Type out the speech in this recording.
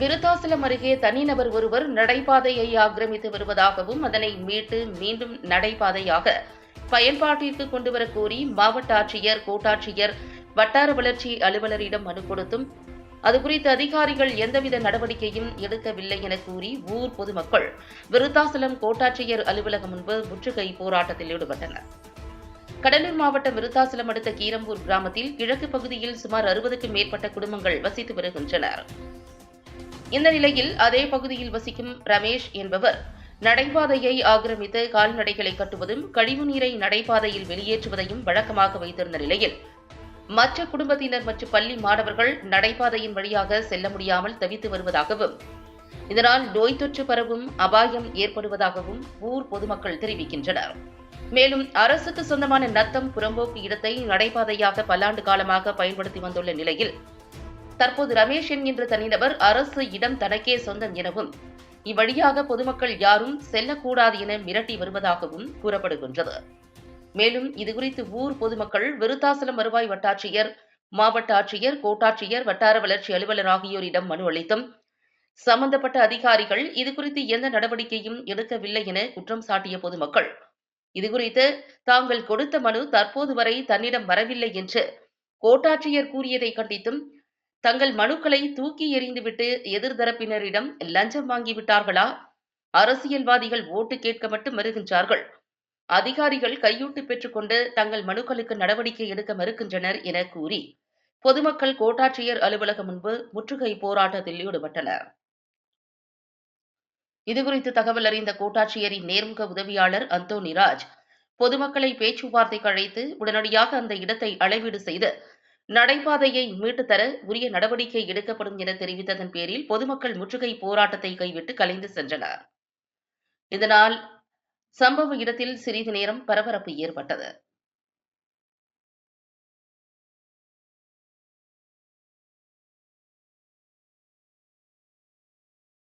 விருத்தாசலம் அருகே தனிநபர் ஒருவர் நடைபாதையை ஆக்கிரமித்து வருவதாகவும் அதனை மீட்டு மீண்டும் நடைபாதையாக பயன்பாட்டிற்கு கொண்டுவர கோரி மாவட்ட ஆட்சியர் கோட்டாட்சியர் வட்டார வளர்ச்சி அலுவலரிடம் மனு கொடுத்தும் அதுகுறித்து அதிகாரிகள் எந்தவித நடவடிக்கையும் எடுக்கவில்லை என கூறி ஊர் பொதுமக்கள் விருத்தாசலம் கோட்டாட்சியர் அலுவலகம் முன்பு முற்றுகை போராட்டத்தில் ஈடுபட்டனர். கடலூர் மாவட்டம் விருத்தாசலம் அடுத்த கீரம்பூர் கிராமத்தில் கிழக்கு பகுதியில் சுமார் அறுபதுக்கும் மேற்பட்ட குடும்பங்கள் வசித்து வருகின்றனர். இந்த நிலையில் அதே பகுதியில் வசிக்கும் ரமேஷ் என்பவர் நடைபாதையை ஆக்கிரமித்து கால்நடைகளை கட்டுவதும் கழிவுநீரை நடைபாதையில் வெளியேற்றுவதையும் வழக்கமாக வைத்திருந்த நிலையில் மற்ற குடும்பத்தினர் மற்றும் பள்ளி மாணவர்கள் நடைபாதையின் வழியாக செல்ல முடியாமல் தவித்து வருவதாகவும் இதனால் நோய் தொற்று பரவும் அபாயம் ஏற்படுவதாகவும் ஊர் பொதுமக்கள் தெரிவிக்கின்றனர். மேலும் அரசுக்கு சொந்தமான நத்தம் புறம்போக்கு இடத்தை நடைபாதையாக பல்லாண்டு காலமாக பயன்படுத்தி வந்துள்ள நிலையில் தற்போது ரமேஷ் என்கின்ற தனிநபர் அரசு இடம் தனக்கே சொந்தம் எனவும் இவ்வழியாக பொதுமக்கள் யாரும் செல்லக்கூடாது என மிரட்டி வருவதாகவும் கூறப்படுகின்றது. மேலும் இதுகுறித்து ஊர் பொதுமக்கள் விருத்தாசலம் வருவாய் வட்டாட்சியர் மாவட்ட ஆட்சியர் கோட்டாட்சியர் வட்டார வளர்ச்சி அலுவலர் ஆகியோரிடம் மனு அளித்தும் சம்பந்தப்பட்ட அதிகாரிகள் இதுகுறித்து எந்த நடவடிக்கையும் எடுக்கவில்லை என குற்றம் சாட்டிய பொதுமக்கள். இதுகுறித்து தாங்கள் கொடுத்த மனு தற்போது வரை தன்னிடம் வரவில்லை என்று கோட்டாட்சியர் கூறியதை கண்டித்தும் தங்கள் மனுக்களை தூக்கி எறிந்துவிட்டு எதிர்தரப்பினரிடம் லஞ்சம் வாங்கிவிட்டார்களா? அரசியல்வாதிகள் ஓட்டு கேட்க மட்டும் வருகின்றார்கள். அதிகாரிகள் கையூட்டு பெற்றுக்கொண்டு தங்கள் மனுக்களுக்கு நடவடிக்கை எடுக்க மறுக்கின்றனர் என கூறி பொதுமக்கள் கோட்டாட்சியர் அலுவலகம் முன்பு முற்றுகை போராட்டத்தில் ஈடுபட்டனர். இதுகுறித்து தகவல் அறிந்த கோட்டாட்சியரின் நேர்முக உதவியாளர் அந்தோனிராஜ் பொதுமக்களை பேச்சுவார்த்தைக்கு அழைத்து உடனடியாக அந்த இடத்தை அளவீடு செய்து நடைபாதையை மீட்டு தர உரிய நடவடிக்கை எடுக்கப்படும் என தெரிவித்ததன் பேரில் பொதுமக்கள் முற்றுகை போராட்டத்தை கைவிட்டு கலைந்து சென்றனர். இதனால் சம்பவ இடத்தில் சிறிது நேரம் பரபரப்பு ஏற்பட்டது.